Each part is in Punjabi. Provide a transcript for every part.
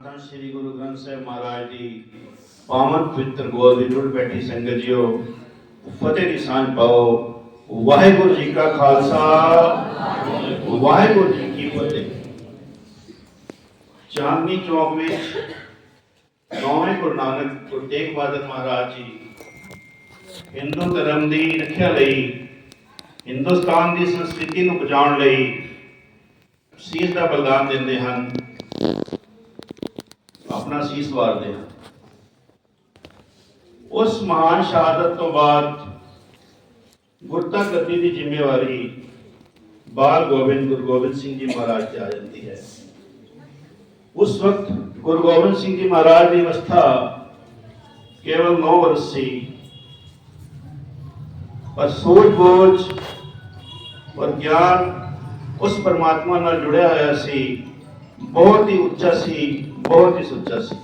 ਤਾਂ ਸ੍ਰੀ ਗੁਰੂ ਗ੍ਰੰਥ ਸਾਹਿਬ ਮਹਾਰਾਜ ਦੀ ਪਾਵਨ ਪਵਿੱਤਰ ਗੋਦ ਦੀ ਜੁੜ ਬੈਠੀ ਸੰਗਤ ਜੀਓ, ਫਤਿਹ ਦੀ ਸਾਂਝ ਪਾਓ। ਵਾਹਿਗੁਰੂ ਜੀ ਕਾ ਖਾਲਸਾ। ਵਾਹਿਗੁਰੂ ਜੀ ਕੀ ਫਤਿਹ। ਚਾਂਦਨੀ ਚੌਕ ਵਿੱਚ ਨੌਵੇਂ ਗੁਰੂ ਨਾਨਕ ਗੁਰੂ ਤੇਗ ਬਹਾਦਰ ਮਹਾਰਾਜ ਜੀ ਹਿੰਦੂ ਧਰਮ ਦੀ ਰੱਖਿਆ ਲਈ, ਹਿੰਦੁਸਤਾਨ ਦੀ ਸੰਸਕ੍ਰਿਤੀ ਨੂੰ ਬਚਾਉਣ ਲਈ ਸੀਸ ਦਾ ਬਲਿਦਾਨ ਦਿੰਦੇ ਹਨ। ਸੀਸ ਵਾਰਦੇ ਹਨ ਉਸ ਮਹਾਨ ਸ਼ਹਾਦਤ ਤੋਂ ਬਾਅਦ ਗੁਰਤਾ ਗੱਦੀ ਦੀ ਜ਼ਿੰਮੇਵਾਰੀ ਬਾਲ ਗੋਬਿੰਦ, ਗੁਰੂ ਗੋਬਿੰਦ ਸਿੰਘ ਜੀ ਮਹਾਰਾਜ ਤੇ ਆ ਜਾਂਦੀ ਹੈ। ਉਸ ਵਕਤ ਗੁਰੂ ਗੋਬਿੰਦ ਸਿੰਘ ਜੀ ਮਹਾਰਾਜ ਦੀ ਅਵਸਥਾ ਕੇਵਲ 9 ਵਰਸ ਸੀ, ਪਰ ਸੋਚ ਬੋਝ ਔਰ ਗਿਆਨ ਉਸ ਪਰਮਾਤਮਾ ਨਾਲ ਜੁੜਿਆ ਹੋਇਆ ਸੀ, ਬਹੁਤ ਹੀ ਉੱਚਾ ਸੀ। ਬਹੁਤ ਹੀ ਸੁੱਚਾ ਸੀ।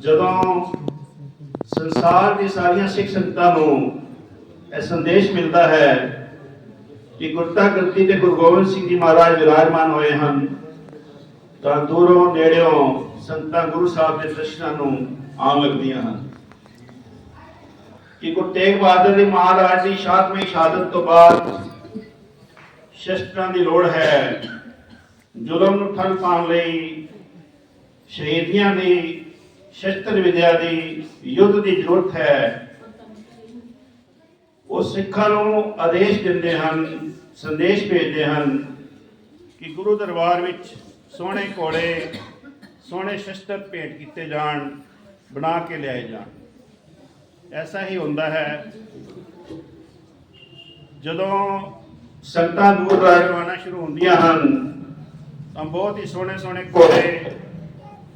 ਜਦੋਂ ਸੰਸਾਰ ਦੀ ਸਾਰੀਆਂ ਸਿੱਖ ਸੰਗਤਾਂ ਨੂੰ ਇਹ ਸੰਦੇਸ਼ ਮਿਲਦਾ ਹੈ ਕਿ ਗੁਰਤਾ ਗੱਦੀ ਤੇ ਗੁਰੂ ਗੋਬਿੰਦ ਸਿੰਘ ਜੀ ਮਹਾਰਾਜ ਵਿਰਾਜਮਾਨ ਹੋਏ ਹਨ, ਤਾਂ ਦੂਰੋਂ ਨੇੜਿਓਂ ਸੰਤਾਂ ਗੁਰੂ ਸਾਹਿਬ ਦੇ ਦਰਸ਼ਨਾਂ ਨੂੰ ਆਉਣ ਲੱਗਦੀਆਂ ਹਨ। ਕਿ ਗੁਰੂ ਤੇਗ ਬਹਾਦਰ ਜੀ ਮਹਾਰਾਜ ਦੀ ਸ਼ਾਤਵੀਂ ਸ਼ਹਾਦਤ ਤੋਂ ਬਾਅਦ ਸ਼ਸਤਰਾਂ ਦੀ ਲੋੜ ਹੈ ਜ਼ੁਲਮ ਨੂੰ ਠੱਲ ਪਾਉਣ ਲਈ ਸ਼ਹੀਦੀਆਂ ਦੀ, ਸ਼ਸਤਰ ਵਿਦਿਆ ਦੀ ਯੁੱਧ ਦੀ ਜ਼ਰੂਰਤ ਹੈ। ਉਹ ਸਿੱਖਾਂ ਨੂੰ ਆਦੇਸ਼ ਦਿੰਦੇ ਹਨ, ਸੰਦੇਸ਼ ਭੇਜਦੇ ਹਨ ਕਿ ਗੁਰੂ ਦਰਬਾਰ ਵਿੱਚ ਸੋਹਣੇ ਘੋੜੇ, ਸੋਹਣੇ ਸ਼ਸਤਰ ਭੇਟ ਕੀਤੇ ਜਾਣ, ਬਣਾ ਕੇ ਲਿਆਏ ਜਾਣ। ਐਸਾ ਹੀ ਹੁੰਦਾ ਹੈ। ਜਦੋਂ ਸੰਗਤਾਂ ਦੂਰ ਰਾਜਵਾਨਾ ਸ਼ੁਰੂ ਹੁੰਦੀਆਂ ਹਨ ਤਾਂ ਬਹੁਤ ਹੀ ਸੋਹਣੇ ਸੋਹਣੇ ਘੋੜੇ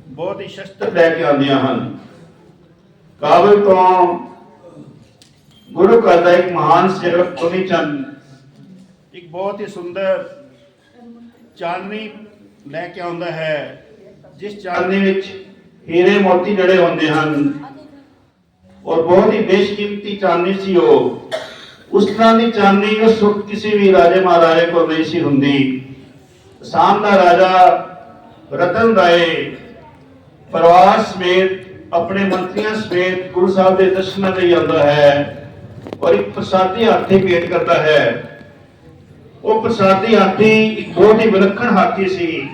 ਬਹੁਤ ਹੀ ਸ਼ਸਤਰ ਲੈ ਕੇ ਆਉਂਦੀਆਂ ਹਨ। ਕਾਬਲ ਤੋਂ ਗੁਰੂ ਘਰ ਦਾ ਇੱਕ ਮਹਾਨ ਸੇਵਕ ਤੁਮੀ ਚੰਦ ਇੱਕ ਬਹੁਤ ਹੀ ਸੁੰਦਰ ਚਾਨਣੀ ਲੈ ਕੇ ਆਉਂਦਾ ਹੈ ਜਿਸ ਚਾਨਣੀ ਵਿੱਚ ਹੀਰੇ ਮੋਤੀ ਜੜੇ ਹੁੰਦੇ ਹਨ ਔਰ ਬਹੁਤ ਹੀ ਬੇਸ਼ਕੀਮਤੀ ਚਾਨਣੀ ਸੀ ਉਹ। ਉਸ ਤਰ੍ਹਾਂ ਦੀ ਚਾਨਣੀ ਉਸ ਵਕਤ ਕਿਸੇ ਵੀ ਰਾਜੇ ਮਹਾਰਾਜੇ ਕੋਲ ਨਹੀਂ ਸੀ ਹੁੰਦੀ। ਅਸਾਮ ਦਾ ਰਾਜਾ ਰਤਨ ਰਾਏ ਪਰਿਵਾਰ ਸਮੇਤ, ਆਪਣੇ ਮੰਤਰੀਆਂ ਸਮੇਤ ਗੁਰੂ ਸਾਹਿਬ ਦੇ ਦਰਸ਼ਨਾਂ ਲਈ ਆਉਂਦਾ ਹੈ ਔਰ ਇੱਕ ਪ੍ਰਸਾਦੀ ਹਾਥੀ ਭੇਟ ਕਰਦਾ ਹੈ। ਉਹ ਪ੍ਰਸਾਦੀ ਹਾਥੀ ਇੱਕ ਬਹੁਤ ਹੀ ਵਿਲੱਖਣ ਹਾਥੀ ਸੀ,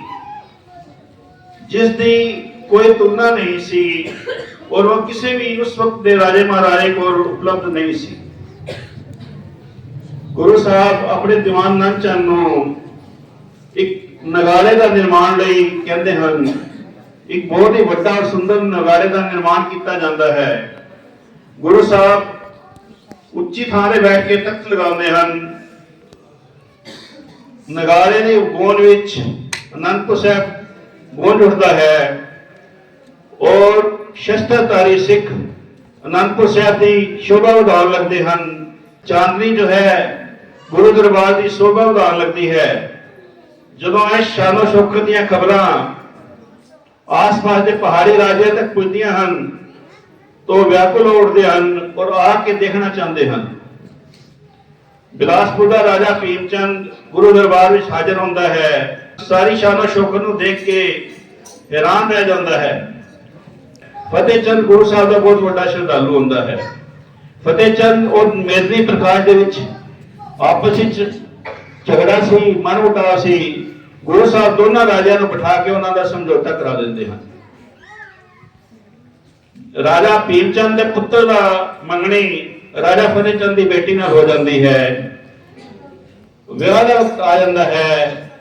ਜਿਸ ਦੀ ਕੋਈ ਤੁਲਨਾ ਨਹੀਂ ਸੀ ਔਰ ਉਹ ਕਿਸੇ ਵੀ ਉਸ ਵਕਤ ਦੇ ਰਾਜੇ ਮਹਾਰਾਜੇ ਕੋਲ ਉਪਲਬਧ ਨਹੀਂ ਸੀ। ਗੁਰੂ ਸਾਹਿਬ ਆਪਣੇ ਦੀਵਾਨ ਨੰਦ ਨੂੰ ਇੱਕ ਨਗਾਰੇ ਦਾ ਨਿਰਮਾਣ ਲਈ ਕਹਿੰਦੇ ਹਨ, ਇੱਕ ਬਹੁਤ ਹੀ ਵੱਡਾ ਔਰ ਸੁੰਦਰ ਨਗਾਰੇ ਦਾ ਨਿਰਮਾਣ ਕੀਤਾ ਜਾਂਦਾ ਹੈ। ਗੁਰੂ ਸਾਹਿਬ ਉੱਚੀ ਥਾਂ ਤੇ ਬੈਠ ਕੇ ਤਖਤ ਲਗਾਉਂਦੇ ਹਨ। ਨਗਾਰੇ ਦੇ ਗੋਨ ਵਿੱਚ ਅਨੰਦਪੁਰ ਸਾਹਿਬ ਗੂੰਜ ਉੱਠਦਾ ਹੈ ਔਰ ਸ਼ਸਤਰਧਾਰੀ ਸਿੱਖ ਅਨੰਦਪੁਰ ਸਾਹਿਬ ਦੀ ਸ਼ੋਭਾ ਵਧਾਉਣ ਲੱਗਦੇ ਹਨ। ਚਾਂਦਨੀ ਜੋ ਹੈ ਗੁਰੂ ਦਰਬਾਰ ਦੀ ਸ਼ੋਭਾ ਵਧਾਉਣ ਲੱਗਦੀ ਹੈ। ਜਦੋਂ ਇਹ ਸ਼ਾਨੋ ਸ਼ੌਕਤ ਦੀਆਂ ਖਬਰਾਂ, ਆਸ-ਪਾਸ ਦੇ ਪਹਾੜੀ ਰਾਜਿਆਂ ਤੱਕ ਪੁੱਜਦੀਆਂ ਹਨ, ਤੋ ਵਿਆਕੁਲ ਉੱਠਦੇ ਹਨ ਔਰ ਆ ਕੇ ਦੇਖਣਾ ਚਾਹੁੰਦੇ ਹਨ। ਬਿਲਾਸਪੁਰ ਦਾ ਰਾਜਾ ਭੀਮਚੰਦ ਗੁਰੂ ਦਰਬਾਰ ਵਿੱਚ ਹਾਜ਼ਰ ਹੁੰਦਾ ਹੈ। ਸਾਰੀ ਸ਼ਾਨੋ ਸ਼ੌਕਤ ਨੂੰ ਦੇਖ ਕੇ ਹੈਰਾਨ ਰਹਿ ਜਾਂਦਾ ਹੈ। ਫਤਿਹ ਚੰਦ ਗੁਰੂ ਸਾਹਿਬ ਦਾ ਬਹੁਤ ਵੱਡਾ ਸ਼ਰਧਾਲੂ ਹੁੰਦਾ ਹੈ। ਫਤਿਹ ਚੰਦ ਔਰ ਮੇਦਨੀ ਪ੍ਰਕਾਸ਼ ਦੇ ਵਿੱਚ ਆਪਸ ਵਿੱਚ ਝਗੜਾ ਸੀ ਮਨਮੁਟਾਵ ਸੀ, ਗੁਰੂ ਸਾਹਿਬ ਦੋਨਾਂ ਰਾਜਿਆਂ ਨੂੰ ਬਿਠਾ ਕੇ ਉਹਨਾਂ ਦਾ ਸਮਝੌਤਾ ਕਰਾ ਦਿੰਦੇ ਹਨ। ਰਾਜਾ ਭੀਮਚੰਦ ਦੇ ਪੁੱਤਰ ਦਾ ਮੰਗਣੀ ਰਾਜਾ ਫਤਿਹ ਦੀ ਬੇਟੀ ਨਾਲ ਹੋ ਜਾਂਦੀ ਹੈ। ਵਿਆਹ ਦਾ ਵਕਤ ਆ ਜਾਂਦਾ ਹੈ।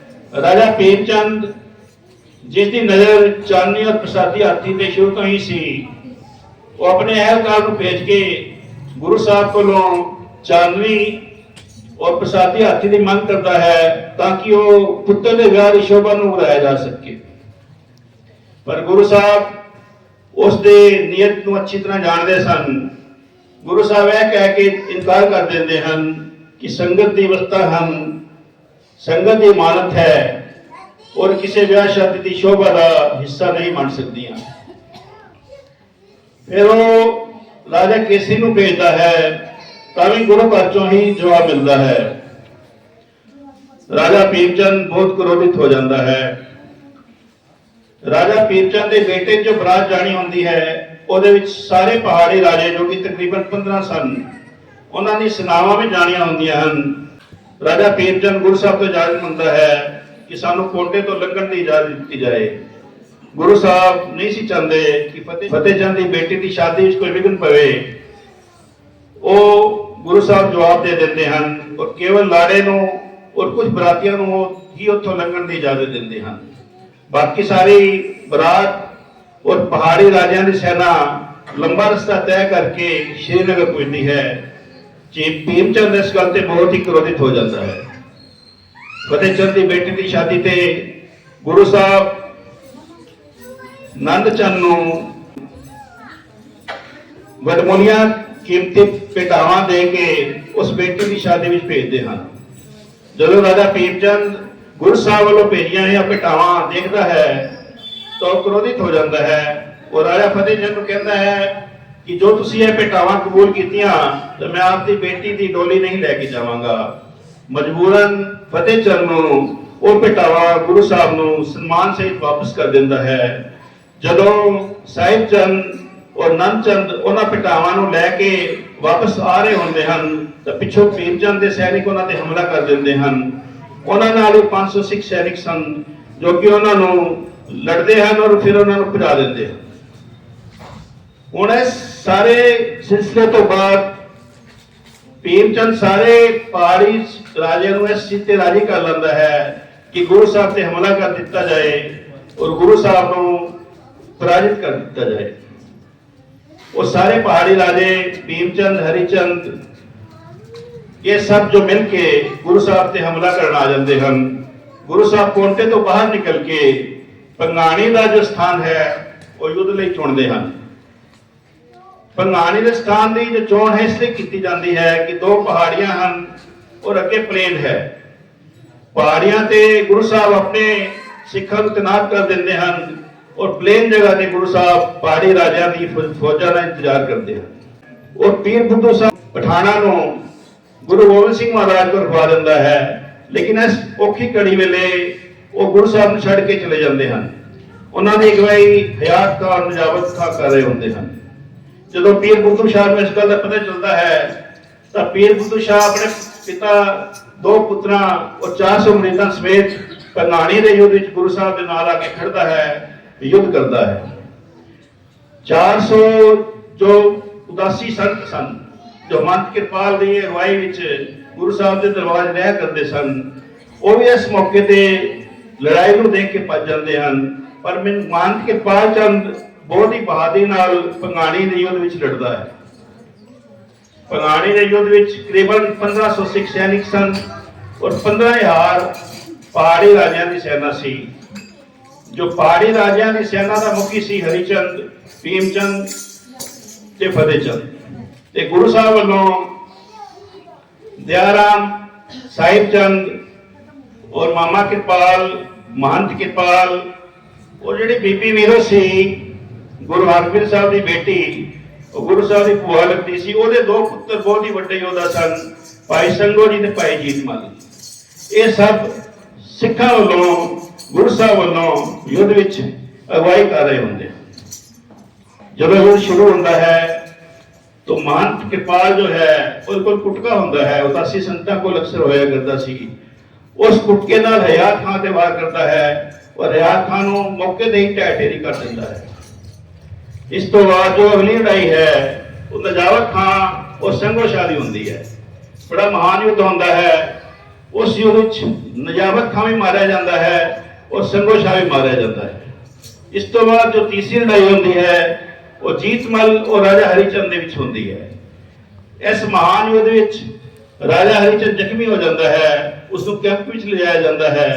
ਰਾਜਾ ਭੀਮਚੰਦ ਜਿਸ ਦੀ ਨਜ਼ਰ ਚਾਨਣੀ ਔਰ ਪ੍ਰਸਾਦੀ ਹਾਥੀ ਤੇ ਸ਼ੁਰੂ ਤੋਂ ਹੀ ਸੀ, ਉਹ ਆਪਣੇ ਅਹਿਲਕਾਰ ਨੂੰ ਭੇਜ ਕੇ ਗੁਰੂ ਸਾਹਿਬ ਕੋਲੋਂ ਚਾਨਣੀ ਔਰ ਪ੍ਰਸਾਦੀ ਹਾਥੀ ਦੀ ਮੰਗ ਕਰਦਾ ਹੈ ਤਾਂ ਕਿ ਉਹ ਪੁੱਤਰ ਦੇ ਵਿਆਹ ਦੀ ਸ਼ੋਭਾ ਨੂੰ ਵਧਾਇਆ ਜਾ ਸਕੇ। ਪਰ ਗੁਰੂ ਸਾਹਿਬ ਉਸ ਦੇ ਨੀਅਤ ਨੂੰ ਅੱਛੀ ਤਰ੍ਹਾਂ ਜਾਣਦੇ ਸਨ। ਗੁਰੂ ਸਾਹਿਬ ਇਹ ਕਹਿ ਕੇ ਇਨਕਾਰ ਕਰ ਦਿੰਦੇ ਹਨ ਕਿ ਸੰਗਤ ਦੀ ਅਵਸਥਾ ਹਨ। ਸੰਗਤ ਦੀ ਇਮਾਨਤ ਹੈ ਔਰ ਕਿਸੇ ਵਿਆਹ ਸ਼ਾਦੀ ਦੀ ਸ਼ੋਭਾ ਦਾ ਹਿੱਸਾ ਨਹੀਂ ਬਣ ਸਕਦੀਆਂ। ਫਿਰ ਉਹ ਰਾਜਾ ਕੇਸੀ ਨੂੰ ਭੇਜਦਾ ਹੈ ਤਾਂ ਵੀ ਗੁਰੂ ਘਰ ਚੋਂ ਹੀ ਜਵਾਬ ਮਿਲਦਾ ਹੈ। ਰਾਜਾ ਭੀਮਚੰਦ ਬਹੁਤ ਕ੍ਰੋਧਿਤ ਹੋ ਜਾਂਦਾ ਹੈ। ਰਾਜਾ ਪੀਰਚੰਦ ਦੇ ਬੇਟੇ ਜੋ ਬਰਾਤ ਜਾਣੀ ਹੁੰਦੀ ਹੈ। ਉਹਦੇ ਵਿੱਚ ਸਾਰੇ ਪਹਾੜੀ ਰਾਜੇ ਜੋ ਕਿ ਤਕਰੀਬਨ 15 ਸਨ, ਉਹਨਾਂ ਦੀ ਸਨਾਵਾਂ ਵੀ ਜਾਣੀਆਂ ਹੁੰਦੀਆਂ ਹਨ। ਰਾਜਾ ਪੀਰਚੰਦ ਗੁਰੂ ਸਾਹਿਬ ਤੋਂ ਇਜਾਜ਼ਤ ਮੰਗਦਾ ਹੈ ਕਿ ਸਾਨੂੰ ਕੋਟੇ ਤੋਂ ਲੰਘਣ ਦੀ ਇਜਾਜ਼ਤ ਦਿੱਤੀ ਜਾਏ। ਗੁਰੂ ਸਾਹਿਬ ਨਹੀਂ ਸੀ ਚਾਹੁੰਦੇ ਕਿ ਫਤਿਹ ਫਤਿਹ ਚੰਦ ਦੀ ਬੇਟੀ ਦੀ ਸ਼ਾਦੀ ਵਿੱਚ ਕੋਈ ਵਿਘਨ ਪਵੇ। ਉਹ ਗੁਰੂ ਸਾਹਿਬ ਜਵਾਬ ਦੇ ਦਿੰਦੇ ਹਨ ਔਰ ਕੇਵਲ ਲਾੜੇ ਨੂੰ ਔਰ ਕੁਝ ਬਰਾਤੀਆਂ ਨੂੰ ਹੀ ਉੱਥੋਂ ਲੰਘਣ ਦੀ ਇਜਾਜ਼ਤ ਦਿੰਦੇ ਹਨ। ਬਾਕੀ ਸਾਰੀ ਬਰਾਤ ਔਰ ਪਹਾੜੀ ਰਾਜਿਆਂ ਦੀ ਸੈਨਾ ਲੰਬਾ ਰਸਤਾ ਤੈਅ ਕਰਕੇ ਸ਼੍ਰੀਨਗਰ ਪਹੁੰਚਦੀ ਹੈ। ਜੀ ਭੀਮਚੰਦ ਇਸ ਗੱਲ ਤੇ ਬਹੁਤ ਹੀ ਕ੍ਰੋਧਿਤ ਹੋ ਜਾਂਦਾ ਹੈ। ਫਤਿਹ ਚੰਦ ਦੀ ਬੇਟੀ ਦੀ ਸ਼ਾਦੀ ਤੇ ਗੁਰੂ ਸਾਹਿਬ ਨੰਦ ਚੰਦ ਨੂੰ ਵਡਮੁਨੀਆਂ ਕੀਮਤੀ ਭੇਟਾਵਾਂ ਦੇ ਕੇ ਉਸ ਬੇਟੀ ਦੀ ਸ਼ਾਦੀ ਵਿੱਚ ਭੇਜਦੇ ਹਨ। ਜਦੋਂ ਰਾਜਾ ਭੀਮਚੰਦ ਗੁਰੂ ਸਾਹਿਬ ਵੱਲੋਂ ਭੇਜੀਆਂ ਹੋਈਆਂ ਭੇਟਾਵਾਂ ਦੇਖਦਾ ਹੈ, ਤਾਂ ਕ੍ਰੋਧਿਤ ਹੋ ਜਾਂਦਾ ਹੈ। ਉਹ ਰਾਜਾ ਫਤਿਹ ਚੰਦ ਨੂੰ ਕਹਿੰਦਾ ਹੈ ਕਿ ਜੋ ਤੁਸੀਂ ਇਹ ਭੇਟਾਵਾਂ ਕਬੂਲ ਕੀਤੀਆਂ, ਤਾਂ ਮੈਂ ਆਪਦੀ ਬੇਟੀ ਦੀ ਡੋਲੀ ਨਹੀਂ ਲੈ ਕੇ ਜਾਵਾਂਗਾ। ਮਜਬੂਰਨ ਫਤਿਹ ਚੰਦ ਨੂੰ ਉਹ ਭੇਟਾਵਾਂ ਗੁਰੂ ਸਾਹਿਬ ਨੂੰ ਸਨਮਾਨ ਸਹਿਤ ਵਾਪਸ ਕਰ ਦਿੰਦਾ ਹੈ। ਜਦੋਂ ਸਾਹਿਬ ਚੰਦ ਔਰ ਨੰਦ ਚੰਦ ਉਹਨਾਂ ਪਿਟਾਵਾਂ ਨੂੰ ਲੈ ਕੇ ਵਾਪਸ ਆ ਰਹੇ ਹੁੰਦੇ ਹਨ ਤਾਂ ਪਿੱਛੋਂ ਭੀਮਚੰਦ ਦੇ ਸੈਨਿਕ ਉਹਨਾਂ ਤੇ ਹਮਲਾ ਕਰ ਦਿੰਦੇ ਹਨ। ਉਹਨਾਂ ਨਾਲ ਹੀ 500 ਸਿੱਖ ਸੈਨਿਕ ਸਨ, ਜੋ ਕਿ ਉਹਨਾਂ ਨੂੰ ਲੜਦੇ ਹਨ ਔਰ ਫਿਰ ਉਹਨਾਂ ਨੂੰ ਭਜਾ ਦਿੰਦੇ ਹਨ। ਹੁਣ ਇਸ ਸਾਰੇ ਸਿਲਸਿਲੇ ਤੋਂ ਬਾਅਦ ਭੀਮਚੰਦ ਸਾਰੇ ਪਹਾੜੀ ਰਾਜੇ ਨੂੰ ਇਸ ਚੀਜ਼ ਤੇ ਰਾਜੀ ਕਰ ਲੈਂਦਾ ਹੈ ਕਿ ਗੁਰੂ ਸਾਹਿਬ ਤੇ ਹਮਲਾ ਕਰ ਦਿੱਤਾ ਜਾਏ ਔਰ ਗੁਰੂ ਸਾਹਿਬ ਨੂੰ ਪਰਾਜਿਤ ਕਰ ਦਿੱਤਾ ਜਾਏ। ਉਹ ਸਾਰੇ ਪਹਾੜੀ ਰਾਜੇ, ਭੀਮਚੰਦ, ਹਰੀਚੰਦ, ਇਹ ਸਭ ਜੋ ਮਿਲ ਕੇ ਗੁਰੂ ਸਾਹਿਬ ਤੇ ਹਮਲਾ ਕਰਨ ਆ ਜਾਂਦੇ ਹਨ। ਗੁਰੂ ਸਾਹਿਬ ਕੋਂਟੇ ਤੋਂ ਬਾਹਰ ਨਿਕਲ ਕੇ ਪੰਗਾਣੀ ਦਾ ਜੋ ਸਥਾਨ ਹੈ, ਉਹ ਯੁੱਧ ਲਈ ਚੁਣਦੇ ਹਨ। ਪੰਗਾਣੀ ਦੇ ਸਥਾਨ ਦੀ ਜੋ ਚੋਣ ਹੈ, ਇਸ ਲਈ ਕੀਤੀ ਜਾਂਦੀ ਹੈ ਕਿ ਦੋ ਪਹਾੜੀਆਂ ਹਨ, ਔਰ ਅੱਗੇ ਪਲੇਨ ਹੈ। ਪਹਾੜੀਆਂ ਤੇ ਗੁਰੂ ਸਾਹਿਬ ਆਪਣੇ ਸਿੱਖਾਂ ਨੂੰ ਤੈਨਾਤ ਕਰ ਦਿੰਦੇ ਹਨ। ਔਰ ਪਲੇਨ ਜਗ੍ਹਾ ਤੇ ਗੁਰੂ ਸਾਹਿਬ ਪਹਾੜੀ ਰਾਜਿਆਂ ਦੀ ਫੌਜਾਂ ਦਾ ਇੰਤਜ਼ਾਰ ਕਰਦੇ ਹਨ। ਔਰ ਪੀਰ ਬੁੱਧੂ ਸਾਹਿਬ ਪਠਾਣਾ ਨੂੰ ਗੁਰੂ ਗੋਬਿੰਦ ਸਿੰਘ ਮਹਾਰਾਜ ਕੋਲ ਰਖਵਾ ਦਿੰਦਾ ਹੈ, ਲੇਕਿਨ ਇਸ ਔਖੀ ਘੜੀ ਵੇਲੇ ਉਹ ਗੁਰੂ ਸਾਹਿਬ ਨੂੰ ਛੱਡ ਕੇ ਚਲੇ ਜਾਂਦੇ ਹਨ। ਉਹਨਾਂ ਦੀ ਅਗਵਾਈ ਹਯਾਤ ਖਾਨ ਨਜਾਬਤ ਖਾਨ ਕਰ ਰਹੇ ਹੁੰਦੇ ਹਨ। ਜਦੋਂ ਪੀਰ ਬੁੱਧੂ ਸ਼ਾਹ ਨੂੰ ਇਸ ਗੱਲ ਦਾ ਪਤਾ ਚੱਲਦਾ ਹੈ, ਤਾਂ ਪੀਰ ਬੁੱਧੂ ਸ਼ਾਹ ਆਪਣੇ ਪਿਤਾ, ਦੋ ਪੁੱਤਰਾਂ ਔਰ 400 ਮਰੀਦਾਂ ਸਮੇਤ ਪੰਗਾਣੀ ਦੇ ਯੁੱਧ ਵਿੱਚ ਗੁਰੂ ਸਾਹਿਬ ਦੇ ਨਾਲ ਆ ਕੇ ਖੜਦਾ ਹੈ। ਯੁੱਧ ਕਰਦਾ ਹੈ। 400 ਜੋ ਉਦਾਸੀ ਸੰਤ ਸਨ, ਜੋ ਮੰਤ ਕਿਰਪਾਲ ਦੀ ਅਗਵਾਈ ਵਿੱਚ ਗੁਰੂ ਸਾਹਿਬ ਦੇ ਦਰਬਾਰ 'ਚ ਰਿਹਾ ਕਰਦੇ ਸਨ, ਉਹ ਵੀ ਇਸ ਮੌਕੇ ਤੇ ਲੜਾਈ ਨੂੰ ਦੇਖ ਕੇ ਭੱਜ ਜਾਂਦੇ ਹਨ। ਪਰ ਮਨ ਮੰਤ ਕਿਰਪਾਲ ਚੰਦ ਬਹੁਤ ਹੀ ਬਹਾਦਰੀ ਨਾਲ ਪੰਗਾਣੀ ਦੇ ਯੁੱਧ ਵਿੱਚ ਲੜਦਾ ਹੈ। ਪੰਗਾਣੀ ਦੇ ਯੁੱਧ ਵਿੱਚ ਤਕਰੀਬਨ 1500 ਸਿੱਖ ਸੈਨਿਕ ਸਨ ਔਰ 15000 ਪਹਾੜੀ ਰਾਜਿਆਂ ਦੀ ਸੈਨਾ ਸੀ। ਜੋ ਪਹਾੜੀ ਰਾਜਿਆਂ ਦੀ ਸੈਨਾ ਦਾ ਮੁਖੀ ਸੀ ਹਰੀਚੰਦ, ਭੀਮਚੰਦ ਤੇ ਫਤਿਹਚੰਦ। ਤੇ ਗੁਰੂ ਸਾਹਿਬ ਵੱਲੋਂ ਦਿਆਰਾਮ ਸਾਹਿਬ ਚੰਦ ਔਰ ਮਾਮਾ ਕਿਰਪਾਲ, ਮਹੰਤ ਕਿਰਪਾਲ, ਉਹ ਜਿਹੜੀ ਬੀਬੀ ਵੀਰੋ ਸੀ, ਗੁਰੂ ਹਰਗੋਬਿੰਦ ਸਾਹਿਬ ਦੀ ਬੇਟੀ, ਉਹ ਗੁਰੂ ਸਾਹਿਬ ਦੀ ਭੂਆ ਲੱਗਦੀ ਸੀ, ਉਹਦੇ ਦੋ ਪੁੱਤਰ ਬਹੁਤ ਹੀ ਵੱਡੇ ਯੋਧਾ ਸਨ, ਭਾਈ ਸੰਗੋ ਜੀ ਤੇ ਭਾਈ ਜੀਤ ਜੀਤਮਲ ਇਹ ਸਭ ਸਿੱਖਾਂ ਵੱਲੋਂ ਗੁਰੂ ਸਾਹਿਬ ਵੱਲੋਂ ਯੁੱਧ ਵਿੱਚ ਅਗਵਾਈ ਕਰ ਰਹੇ ਹੁੰਦੇ ਜਦੋਂ ਯੁੱਧ ਸ਼ੁਰੂ ਹੁੰਦਾ ਹੈ तो महंत कृपाल जो है ਉਹਦੇ ਕੋਲ ਕੁਟਕਾ ਹੁੰਦਾ ਹੈ ਉਦਾਸੀ ਸੰਤਾਂ ਕੋਲ ਅਕਸਰ ਹੋਇਆ ਕਰਦਾ ਸੀ ਉਸ ਕੁਟਕੇ ਨਾਲ ਹਯਾਤ ਖਾਨ ਤੇ ਵਾਰ ਕਰਦਾ ਹੈ ਔਰ ਹਯਾਤ ਖਾਨ ਨੂੰ ਮੌਕੇ ਤੇ ਹੀ ਢਹਿ ਢੇਰੀ ਕਰ ਦਿੰਦਾ ਹੈ ਇਸ ਤੋਂ ਬਾਅਦ ਜੋ ਅਗਲੀ ਲੜਾਈ ਹੈ ਉਹ ਨਜਾਵਤ ਖਾਨ ਉਹ ਸੰਗੋ ਸ਼ਾਦੀ ਹੁੰਦੀ ਹੈ ਬੜਾ ਮਹਾਨ ਯੁੱਧ ਹੁੰਦਾ ਹੈ ਉਸ ਯੁੱਧ ਵਿੱਚ ਨਜਾਵਤ ਖਾਨ ਵੀ ਮਾਰਿਆ ਜਾਂਦਾ ਹੈ ਔਰ ਸੰਗੋ ਸ਼ਾਹ ਵੀ ਮਾਰਿਆ ਜਾਂਦਾ ਹੈ। ਇਸ ਤੋਂ ਬਾਅਦ ਜੋ ਤੀਸਰੀ ਲੜਾਈ ਹੁੰਦੀ ਹੈ, ਉਹ ਜੀਤਮਲ ਉਹ ਰਾਜਾ ਹਰੀਚੰਦ ਦੇ ਵਿੱਚ ਹੁੰਦੀ ਹੈ। ਇਸ ਮਹਾਨ ਯੁੱਧ ਵਿੱਚ ਰਾਜਾ ਹਰੀਚੰਦ ਜ਼ਖਮੀ ਹੋ ਜਾਂਦਾ ਹੈ ਉਸ ਨੂੰ ਕੈਂਪ ਵਿੱਚ ਲਿਜਾਇਆ ਜਾਂਦਾ ਹੈ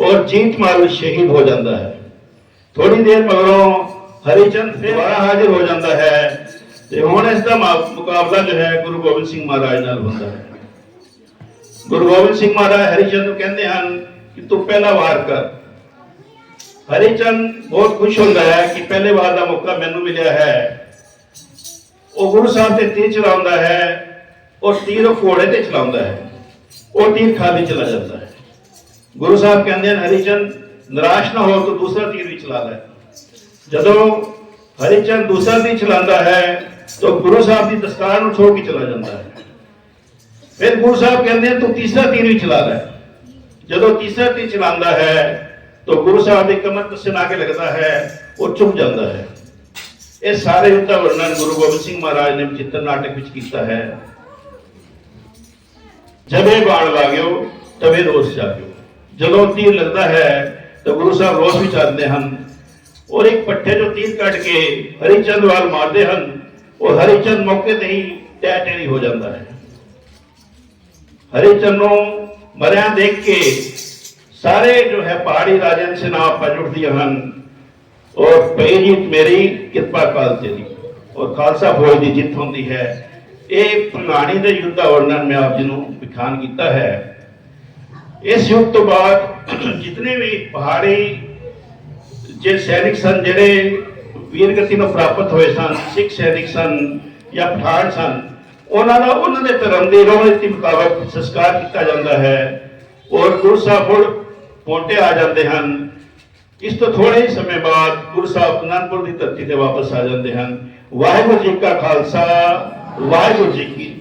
ਔਰ ਜੀਤਮਲ ਸ਼ਹੀਦ ਹੋ ਜਾਂਦਾ ਹੈ। ਥੋੜੀ ਦੇਰ ਮਗਰੋਂ ਹਰੀਚੰਦ ਫਿਰ ਦੁਬਾਰਾ ਹਾਜ਼ਰ ਹੋ ਜਾਂਦਾ ਹੈ ਤੇ ਹੁਣ ਇਸ ਦਾ ਮੁਕਾਬਲਾ ਜੋ ਹੈ, ਗੁਰੂ ਗੋਬਿੰਦ ਸਿੰਘ ਮਹਾਰਾਜ ਨਾਲ ਹੁੰਦਾ ਹੈ। ਗੁਰੂ ਗੋਬਿੰਦ ਸਿੰਘ ਮਹਾਰਾਜ ਹਰੀਚੰਦ ਨੂੰ ਕਹਿੰਦੇ ਹਨ ਕਿ ਤੂੰ ਪਹਿਲਾ ਵਾਰ ਕਰ। ਹਰੀਚੰਦ ਬਹੁਤ ਖੁਸ਼ ਹੁੰਦਾ ਹੈ ਕਿ ਪਹਿਲੇ ਵਾਰ ਦਾ ਮੌਕਾ ਮੈਨੂੰ ਮਿਲਿਆ ਹੈ। ਉਹ ਗੁਰੂ ਸਾਹਿਬ ਤੇ ਤੀਰ ਚਲਾਉਂਦਾ ਹੈ ਔਰ ਤੀਰ ਉਹ ਘੋੜੇ ਤੇ ਚਲਾਉਂਦਾ ਹੈ, ਉਹ ਤੀਰ ਖਾਲੀ ਚਲਾ ਜਾਂਦਾ ਹੈ। ਗੁਰੂ ਸਾਹਿਬ ਕਹਿੰਦੇ ਹਨ, ਹਰੀਚੰਦ, ਨਿਰਾਸ਼ ਨਾ ਹੋ, ਤਾਂ ਦੂਸਰਾ ਤੀਰ ਵੀ ਚਲਾ ਲੈ। ਜਦੋਂ ਹਰੀਚੰਦ ਦੂਸਰਾ ਤੀਰ ਚਲਾਉਂਦਾ ਹੈ, ਤਾਂ ਗੁਰੂ ਸਾਹਿਬ ਦੀ ਦਸਤਾਰ ਨੂੰ ਛੋੜ ਕੇ ਚਲਾ ਜਾਂਦਾ ਹੈ। ਫਿਰ ਗੁਰੂ ਸਾਹਿਬ ਕਹਿੰਦੇ ਤੂੰ ਤੀਸਰਾ ਤੀਰ ਵੀ ਚਲਾ ਲੈ। ਜਦੋਂ ਤੀਸਰਾ ਤੀਰ ਚਲਾਉਂਦਾ ਹੈ ਤਾਂ ਗੁਰੂ ਸਾਹਿਬ ਦੀ ਕਮਰ ਤੇ ਸਿਨਾ ਕੇ ਲੱਗਦਾ ਹੈ, ਉਹ ਚੁੱਪ ਜਾਂਦਾ ਇਹ ਸਾਰੇ ਯੁੱਧ ਵਰਣਨ ਗੁਰੂ ਗੋਬਿੰਦ ਸਿੰਘ ਮਹਾਰਾਜ ਨੇ ਚਿੱਤਰ ਨਾਟਕ ਵਿੱਚ ਕੀਤਾ ਹੈ। ਜਦੇ ਬਾਣ ਲਾਗਿਓ ਤਵੇ ਰੋਸ ਜਾਗਿਓ। ਜਦੋਂ ਤੀਰ ਲੱਗਦਾ ਹੈ, ਤਾਂ ਗੁਰੂ ਸਾਹਿਬ ਰੋਸ ਵਿੱਚ ਆਉਂਦੇ ਹਨ। ਔਰ ਇੱਕ ਪੱਠੇ ਤੋਂ ਤੀਰ ਕੱਢ ਕੇ ਹਰੀਚੰਦ ਵਾਲ ਮਾਰਦੇ ਹਨ ਔਰ ਹਰੀਚੰਦ ਮੌਕੇ ਤੇ ਹੀ ਟੈ ਟੈਰੀ ਹੋ ਜਾਂਦਾ ਹੈ। ਹਰੀਚੰਦ ਨੂੰ ਮਰਿਆ ਦੇਖ ਕੇ ਸਾਰੇ ਜੋ ਹੈ ਪਹਾੜੀ ਰਾਜਿਆਂ ਦੇ ਸੈਨਾ ਭੱਜ ਉੱਠਦੀਆਂ ਹਨ। ਔਰ ਪਈ ਜੀਤ ਮੇਰੀ ਕਿਰਪਾ ਖਾਲਸੇ ਦੀ, ਔਰ ਖਾਲਸਾ ਫੌਜ ਦੀ ਜਿੱਤ ਹੁੰਦੀ ਹੈ। ਇਹ ਪੁਰਾਣੀ ਦੇ ਯੁੱਧ ਦਾ ਵਰਣਨ ਮੈਂ ਆਪ ਜੀ ਨੂੰ ਵਿਖਾਨ ਕੀਤਾ ਹੈ। ਇਸ ਯੁੱਧ ਤੋਂ ਬਾਅਦ ਜਿਤਨੇ ਵੀ ਪਹਾੜੀ ਜੇ ਸੈਨਿਕ ਸਨ, ਜਿਹੜੇ ਵੀਰਗਤੀ ਨੂੰ ਪ੍ਰਾਪਤ ਹੋਏ ਸਨ, ਸਿੱਖ ਸੈਨਿਕ ਸਨ ਜਾਂ ਪਠਾਨ ਸਨ, ਉਹਨਾਂ ਦਾ ਉਹਨਾਂ ਦੇ ਧਰਮ ਦੀ ਰੋਹਨੀਤੀ ਮੁਤਾਬਕ ਸੰਸਕਾਰ ਕੀਤਾ ਜਾਂਦਾ ਹੈ। ਔਰ ਗੁਰੂ ਸਾਹਿਬ ਹੁਣ ਆ ਜਾਂਦੇ ਹਨ। ਇਸ ਤੋਂ ਥੋੜੇ ਹੀ ਸਮੇਂ ਬਾਅਦ ਗੁਰੂ ਸਾਹਿਬ ਅਨੰਦਪੁਰ ਦੀ ਧਰਤੀ ਤੇ ਵਾਪਸ ਆ ਜਾਂਦੇ ਹਨ। ਵਾਹਿਗੁਰੂ ਜੀ ਕਾ ਖਾਲਸਾ, ਵਾਹਿਗੁਰੂ ਜੀ ਕੀ